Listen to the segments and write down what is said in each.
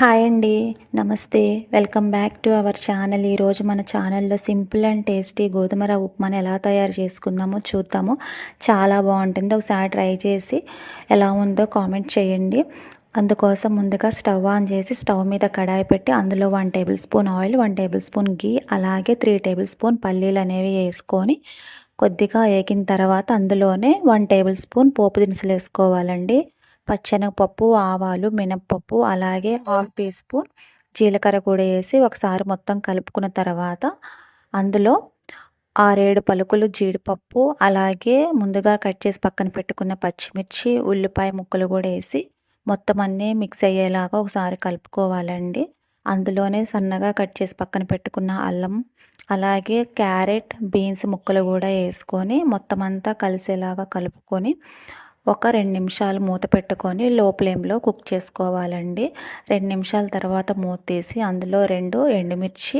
Hi అండి. నమస్తే. Welcome back to our channel. ఈరోజు మన ఛానల్లో సింపుల్ అండ్ టేస్టీ గోధుమ రవ్వ ఉప్మాని ఎలా తయారు చేసుకుందామో చూద్దాము. చాలా బాగుంటుంది. ఒకసారి ట్రై చేసి ఎలా ఉందో కామెంట్ చేయండి. అందుకోసం ముందుగా స్టవ్ ఆన్ చేసి స్టవ్ మీద కడాయి పెట్టి అందులో one tablespoon oil one tablespoon ghee అలాగే త్రీ టేబుల్ స్పూన్ పల్లీలు అనేవి వేసుకొని కొద్దిగా వేగిన తర్వాత అందులోనే వన్ టేబుల్ స్పూన్ పోపు దినుసులు వేసుకోవాలండి. పచ్చెనగపప్పు ఆవాలు మినప్పప్పు అలాగే హాఫ్ టీ స్పూన్ జీలకర్ర కూడా వేసి ఒకసారి మొత్తం కలుపుకున్న తర్వాత అందులో ఆరేడు పలుకులు జీడిపప్పు అలాగే ముందుగా కట్ చేసి పక్కన పెట్టుకున్న పచ్చిమిర్చి ఉల్లిపాయ ముక్కలు కూడా వేసి మొత్తం అన్నీ మిక్స్ అయ్యేలాగా ఒకసారి కలుపుకోవాలండి. అందులోనే సన్నగా కట్ చేసి పక్కన పెట్టుకున్న అల్లం అలాగే క్యారెట్ బీన్స్ ముక్కలు కూడా వేసుకొని మొత్తం అంతా కలిసేలాగా కలుపుకొని ఒక రెండు నిమిషాలు మూత పెట్టుకొని లో ఫ్లేమ్లో కుక్ చేసుకోవాలండి. రెండు నిమిషాల తర్వాత మూత తీసి అందులో రెండు ఎండుమిర్చి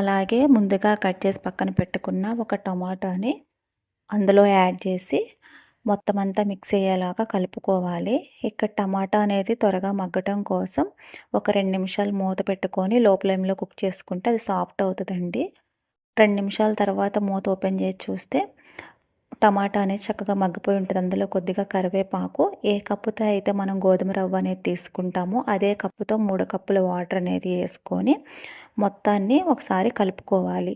అలాగే ముందుగా కట్ చేసి పక్కన పెట్టుకున్న ఒక టమాటాని అందులో యాడ్ చేసి మొత్తం అంతా మిక్స్ అయ్యేలాగా కలుపుకోవాలి. ఇక్కడ టమాటా అనేది త్వరగా మగ్గటం కోసం ఒక రెండు నిమిషాలు మూత పెట్టుకొని లో ఫ్లేమ్లో కుక్ చేసుకుంటే అది సాఫ్ట్ అవుతుందండి. రెండు నిమిషాల తర్వాత మూత ఓపెన్ చేసి చూస్తే టమాటా అనేది చక్కగా మగ్గిపోయి ఉంటుంది. అందులో కొద్దిగా కరివేపాకు ఏ కప్పుతో అయితే మనం గోధుమ రవ్వ అనేది తీసుకుంటామో అదే కప్పుతో మూడు కప్పుల వాటర్ అనేది వేసుకొని మొత్తాన్ని ఒకసారి కలుపుకోవాలి.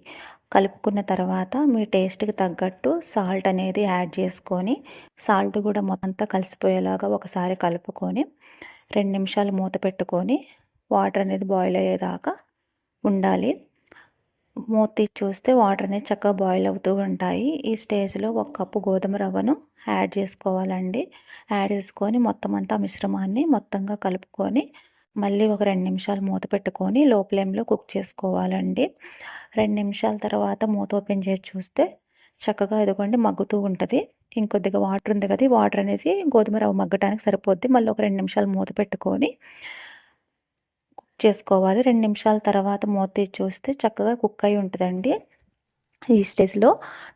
కలుపుకున్న తర్వాత మీ టేస్ట్కి తగ్గట్టు సాల్ట్ అనేది యాడ్ చేసుకొని సాల్ట్ కూడా మొత్తంతా కలిసిపోయేలాగా ఒకసారి కలుపుకొని రెండు నిమిషాలు మూత పెట్టుకొని వాటర్ అనేది బాయిల్ అయ్యేదాకా ఉండాలి. మూత తీసి చూస్తే వాటర్ అనేది చక్కగా బాయిల్ అవుతూ ఉంటాయి. ఈ స్టేజ్లో ఒక కప్పు గోధుమ రవ్వను యాడ్ చేసుకోవాలండి. యాడ్ చేసుకొని మొత్తం అంతా మిశ్రమాన్ని మొత్తంగా కలుపుకొని మళ్ళీ ఒక రెండు నిమిషాలు మూత పెట్టుకొని లో ఫ్లేమ్లో కుక్ చేసుకోవాలండి. రెండు నిమిషాల తర్వాత మూత ఓపెన్ చేసి చూస్తే చక్కగా ఇదిగోండి మగ్గుతూ ఉంటుంది. ఇంకొద్దిగా వాటర్ ఉంది కదా వాటర్ అనేది గోధుమ రవ్వ మగ్గటానికి సరిపోద్ది. మళ్ళీ ఒక రెండు నిమిషాలు మూత పెట్టుకొని చేసుకోవాలి. రెండు నిమిషాల తర్వాత మూత తీసి చూస్తే చక్కగా కుక్ అయి ఉంటుందండి. ఈ స్టేజ్లో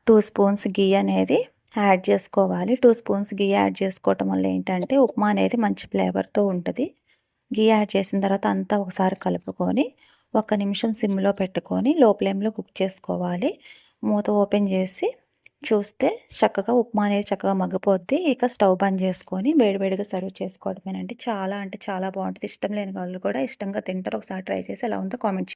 టూ స్పూన్స్ గీ అనేది యాడ్ చేసుకోవాలి. టూ స్పూన్స్ గీ యాడ్ చేసుకోవటం వల్ల ఏంటంటే ఉప్మా అనేది మంచి ఫ్లేవర్తో ఉంటుంది. గీ యాడ్ చేసిన తర్వాత అంతా ఒకసారి కలుపుకొని ఒక నిమిషం సిమ్లో పెట్టుకొని లో ఫ్లేమ్లో కుక్ చేసుకోవాలి. మూత ఓపెన్ చేసి చూస్తే చక్కగా ఉప్మా అనేది చక్కగా మగ్గిపోద్ది. ఇక స్టవ్ బంద్ చేసుకొని వేడివేడిగా సర్వ్ చేసుకోవడమేనండి. చాలా అంటే చాలా బాగుంటుంది. ఇష్టం లేని వాళ్ళు కూడా ఇష్టంగా తింటారు. ఒకసారి ట్రై చేసి ఎలా ఉందో కామెంట్